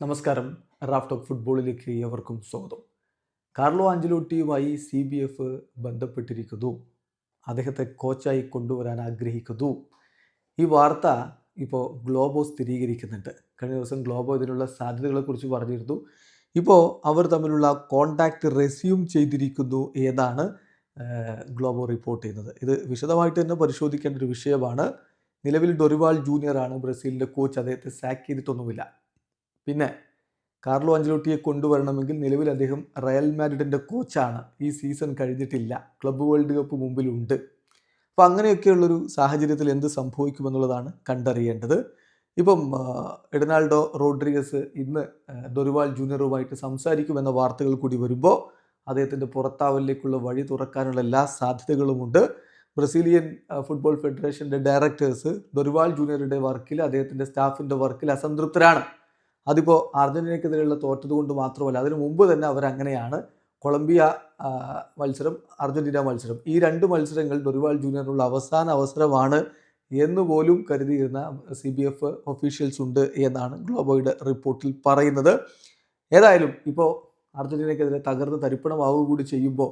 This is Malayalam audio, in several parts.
നമസ്കാരം. റാഫ് ടോക്ക് ഫുട്ബോളിലേക്ക് ഏവർക്കും സ്വാഗതം. കാർലോ ആഞ്ചലോട്ടിയുമായി സി ബി എഫ് ബന്ധപ്പെട്ടിരിക്കുന്നു. അദ്ദേഹത്തെ കോച്ചായി കൊണ്ടുവരാൻ ആഗ്രഹിക്കുന്നു. ഈ വാർത്ത ഇപ്പോൾ ഗ്ലോബോ സ്ഥിരീകരിക്കുന്നുണ്ട്. കഴിഞ്ഞ ദിവസം ഗ്ലോബോ ഇതിനുള്ള സാധ്യതകളെക്കുറിച്ച് പറഞ്ഞിരുന്നു. ഇപ്പോൾ അവർ തമ്മിലുള്ള കോണ്ടാക്റ്റ് റെസ്യൂം ചെയ്തിരിക്കുന്നു എന്നാണ് ഗ്ലോബോ റിപ്പോർട്ട് ചെയ്യുന്നത്. ഇത് വിശദമായിട്ട് തന്നെ പരിശോധിക്കേണ്ട ഒരു വിഷയമാണ്. നിലവിൽ ഡൊറിവാൾ ജൂനിയറാണ് ബ്രസീലിന്റെ കോച്ച്. അദ്ദേഹത്തെ സാക്ക് ചെയ്തിട്ടൊന്നുമില്ല. പിന്നെ കാർലോ അഞ്ചലോട്ടിയെ കൊണ്ടുവരണമെങ്കിൽ നിലവിൽ അദ്ദേഹം റയൽ മാഡ്രിഡിന്റെ കോച്ചാണ്. ഈ സീസൺ കഴിഞ്ഞിട്ടില്ല. ക്ലബ്ബ് വേൾഡ് കപ്പ് മുമ്പിലുണ്ട്. അപ്പോൾ അങ്ങനെയൊക്കെയുള്ളൊരു സാഹചര്യത്തിൽ എന്ത് സംഭവിക്കുമെന്നുള്ളതാണ് കണ്ടറിയേണ്ടത്. ഇപ്പം എഡനാൾഡോ റോഡ്രിഗസ് ഇന്ന് ദൊരുവാൾ ജൂനിയറുമായിട്ട് സംസാരിക്കുമെന്ന വാർത്തകൾ കൂടി വരുമ്പോൾ അദ്ദേഹത്തിന്റെ പുറത്താവലിലേക്കുള്ള വഴി തുറക്കാനുള്ള എല്ലാ സാധ്യതകളുമുണ്ട്. ബ്രസീലിയൻ ഫുട്ബോൾ ഫെഡറേഷന്റെ ഡയറക്ടേഴ്സ് ഡൊറിവാൾ ജൂനിയറുടെ വർക്കിൽ അദ്ദേഹത്തിന്റെ സ്റ്റാഫിന്റെ വർക്കിൽ അസംതൃപ്തരാണ്. അതിപ്പോൾ അർജന്റീനയ്ക്കെതിരെയുള്ള തോറ്റത് കൊണ്ട് മാത്രമല്ല അതിനു മുമ്പ് തന്നെ അവരങ്ങനെയാണ് കൊളംബിയ മത്സരം അർജന്റീന മത്സരം. ഈ രണ്ട് മത്സരങ്ങൾ ഡൊറിവാൾ ജൂനിയറിനുള്ള അവസാന അവസരമാണ് എന്ന് പോലും കരുതിയിരുന്ന സി ബി എഫ് ഒഫീഷ്യൽസ് ഉണ്ട് എന്നാണ് ഗ്ലോബോയുടെ റിപ്പോർട്ടിൽ പറയുന്നത്. ഏതായാലും ഇപ്പോൾ അർജന്റീനയ്ക്കെതിരെ തകർന്ന് തരിപ്പണമാവുക കൂടി ചെയ്യുമ്പോൾ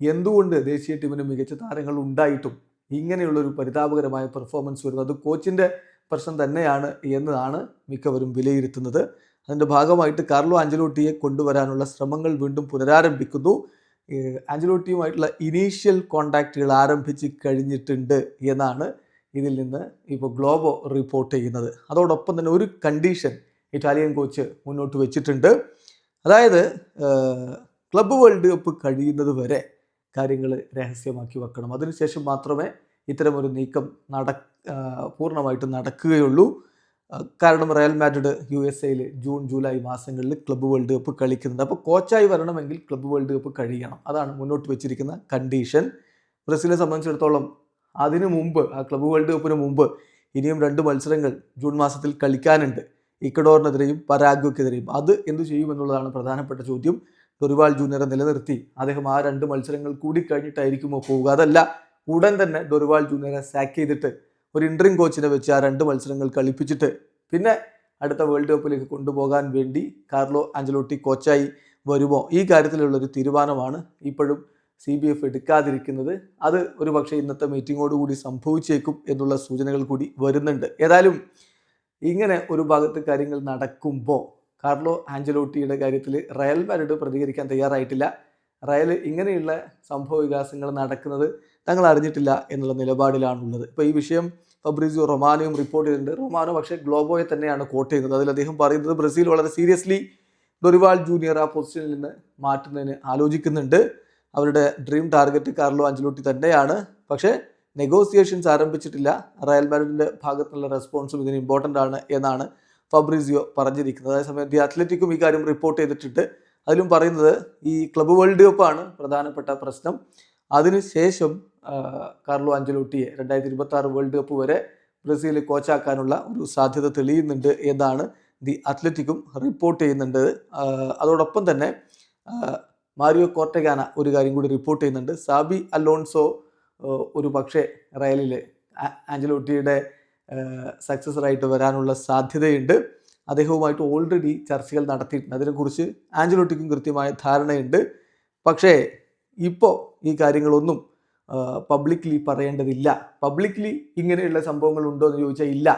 എന്തുകൊണ്ട് ദേശീയ ടീമിന് മികച്ച താരങ്ങൾ ഉണ്ടായിട്ടും ഇങ്ങനെയുള്ളൊരു പരിതാപകരമായ പെർഫോമൻസ് വരുന്നത്? അത് കോച്ചിന്റെ പ്രശ്നം തന്നെയാണ് എന്നതാണ് മിക്കവരും വിലയിരുത്തുന്നത്. അതിന്റെ ഭാഗമായിട്ട് കാർലോ ആഞ്ചലോട്ടിയെ കൊണ്ടുവരാനുള്ള ശ്രമങ്ങൾ വീണ്ടും പുനരാരംഭിക്കുന്നു. ആഞ്ചലോട്ടിയുമായിട്ടുള്ള ഇനീഷ്യൽ കോണ്ടാക്റ്റുകൾ ആരംഭിച്ച് കഴിഞ്ഞിട്ടുണ്ട് എന്നാണ് ഇതിൽ നിന്ന് ഇപ്പോൾ ഗ്ലോബോ റിപ്പോർട്ട് ചെയ്യുന്നത്. അതോടൊപ്പം തന്നെ ഒരു കണ്ടീഷൻ ഇറ്റാലിയൻ കോച്ച് മുന്നോട്ട് വെച്ചിട്ടുണ്ട്. അതായത് ക്ലബ്ബ് വേൾഡ് കപ്പ് കഴിയുന്നത് വരെ കാര്യങ്ങൾ രഹസ്യമാക്കി വെക്കണം. അതിനുശേഷം മാത്രമേ ഇത്തരമൊരു നീക്കം നട പൂർണമായിട്ടും നടക്കുകയുള്ളൂ. കാരണം റയൽ മാഡ്രിഡ് യു എസ് എയിൽ ജൂൺ ജൂലൈ മാസങ്ങളിൽ ക്ലബ്ബ് വേൾഡ് കപ്പ് കളിക്കുന്നുണ്ട്. അപ്പോൾ കോച്ചായി വരണമെങ്കിൽ ക്ലബ്ബ് വേൾഡ് കപ്പ് കഴിയണം. അതാണ് മുന്നോട്ട് വെച്ചിരിക്കുന്ന കണ്ടീഷൻ. ബ്രസീലിനെ സംബന്ധിച്ചിടത്തോളം അതിനു മുമ്പ് ആ ക്ലബ്ബ് വേൾഡ് കപ്പിന് മുമ്പ് ഇനിയും രണ്ട് മത്സരങ്ങൾ ജൂൺ മാസത്തിൽ കളിക്കാനുണ്ട്. ഇക്കഡോറിനെതിരെയും പരാഗ്വയ്ക്കെതിരെയും. അത് എന്തു ചെയ്യുമെന്നുള്ളതാണ് പ്രധാനപ്പെട്ട ചോദ്യം. ഡൊറിവാൾ ജൂനിയറെ നിലനിർത്തി. അദ്ദേഹം ആ രണ്ട് മത്സരങ്ങൾ കൂടി കഴിഞ്ഞിട്ടായിരിക്കുമോ പോവുക? അതല്ല. ഉടൻ തന്നെ ഡൊറിവാൾ ജൂനിയറെ സാക്ക് ചെയ്തിട്ട് ഒരു ഇൻട്രീം കോച്ചിനെ വെച്ച് ആ രണ്ട് മത്സരങ്ങൾ കളിപ്പിച്ചിട്ട് പിന്നെ അടുത്ത വേൾഡ് കപ്പിലേക്ക് കൊണ്ടുപോകാൻ വേണ്ടി കാർലോ ആഞ്ചലോട്ടി കോച്ചായി വരുമോ? ഈ കാര്യത്തിലുള്ളൊരു തീരുമാനമാണ് ഇപ്പോഴും സി ബി എഫ് എടുക്കാതിരിക്കുന്നത്. അത് ഒരു പക്ഷേ ഇന്നത്തെ മീറ്റിങ്ങോടുകൂടി സംഭവിച്ചേക്കും എന്നുള്ള സൂചനകൾ കൂടി വരുന്നുണ്ട്. ഏതായാലും ഇങ്ങനെ ഒരു ഭാഗത്ത് കാര്യങ്ങൾ നടക്കുമ്പോൾ കാർലോ ആഞ്ചലോട്ടിയുടെ കാര്യത്തിൽ റയൽ മാഡ്രിഡ് പ്രതികരിക്കാൻ തയ്യാറായിട്ടില്ല. റയൽ ഇങ്ങനെയുള്ള സംഭവ വികാസങ്ങൾ നടക്കുന്നത് തങ്ങൾ അറിഞ്ഞിട്ടില്ല എന്നുള്ള നിലപാടിലാണുള്ളത്. ഇപ്പോൾ ഈ വിഷയം ഫബ്രിസിയോ റൊമാനോയും റിപ്പോർട്ട് ചെയ്തിട്ടുണ്ട്. റൊമാനോ പക്ഷേ ഗ്ലോബോയെ തന്നെയാണ് കോട്ട് ചെയ്യുന്നത്. അതിൽ അദ്ദേഹം പറയുന്നത് ബ്രസീൽ വളരെ സീരിയസ്ലി ഡൊറിവാൾ ജൂനിയർ ആ പൊസിഷനിൽ നിന്ന് മാറ്റുന്നതിന് ആലോചിക്കുന്നുണ്ട്. അവരുടെ ഡ്രീം ടാർഗറ്റ് കാർലോ അഞ്ചലോട്ടി തന്നെയാണ്. പക്ഷേ നെഗോസിയേഷൻസ് ആരംഭിച്ചിട്ടില്ല. റയൽ മാഡ്രിഡിന്റെ ഭാഗത്തുള്ള റെസ്പോൺസും ഇതിന് ഇമ്പോർട്ടന്റ് ആണ് എന്നാണ് ഫബ്രിസിയോ പറഞ്ഞിരിക്കുന്നത്. അതേസമയം ദി അത്ലറ്റിക്കും ഈ കാര്യം റിപ്പോർട്ട് ചെയ്തിട്ടുണ്ട്. അതിലും പറയുന്നത് ഈ ക്ലബ്ബ് വേൾഡ് കപ്പാണ് പ്രധാനപ്പെട്ട പ്രശ്നം. അതിനുശേഷം കാർലോ അഞ്ചലോട്ടിയെ രണ്ടായിരത്തി ഇരുപത്തി ആറ് വേൾഡ് കപ്പ് വരെ ബ്രസീൽ കോച്ചാക്കാനുള്ള ഒരു സാധ്യത തെളിയുന്നുണ്ട് എന്നാണ് ദി അത്ലറ്റിക്കും റിപ്പോർട്ട് ചെയ്യുന്നുണ്ട്. അതോടൊപ്പം തന്നെ മാരിയോ കോർട്ടഗാന ഒരു കാര്യം കൂടി റിപ്പോർട്ട് ചെയ്യുന്നുണ്ട്. സാബി അലോൺസോ ഒരു പക്ഷേ റയലിൽ ആഞ്ചലോട്ടിയുടെ സക്സസറായിട്ട് വരാനുള്ള സാധ്യതയുണ്ട്. അദ്ദേഹവുമായിട്ട് ഓൾറെഡി ചർച്ചകൾ നടത്തിയിട്ടുണ്ട്. അതിനെക്കുറിച്ച് ആഞ്ചലോട്ടിക്കും കൃത്യമായ ധാരണയുണ്ട്. പക്ഷേ ഇപ്പോൾ ഈ കാര്യങ്ങളൊന്നും പബ്ലിക്ലി പറയേണ്ടതില്ല. പബ്ലിക്ലി ഇങ്ങനെയുള്ള സംഭവങ്ങൾ ഉണ്ടോ എന്ന് ചോദിച്ചാൽ ഇല്ല.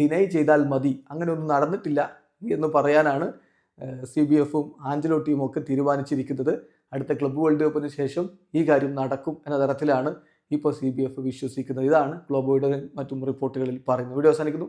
ഡിനൈ ചെയ്താൽ മതി. അങ്ങനെയൊന്നും നടന്നിട്ടില്ല എന്ന് പറയാനാണ് സി ബി എഫും ആഞ്ചലോട്ടിയും ഒക്കെ തീരുമാനിച്ചിരിക്കുന്നത്. അടുത്ത ക്ലബ്ബ് വേൾഡ് കപ്പിന് ശേഷം ഈ കാര്യം നടക്കും എന്ന തരത്തിലാണ് ഇപ്പോൾ സി ബി എഫ് വിശ്വസിക്കുന്നത്. ഇതാണ് ഗ്ലോബോയുടെ മറ്റും റിപ്പോർട്ടുകളിൽ പറയുന്നത്. വീഡിയോ അവസാനിക്കുന്നു.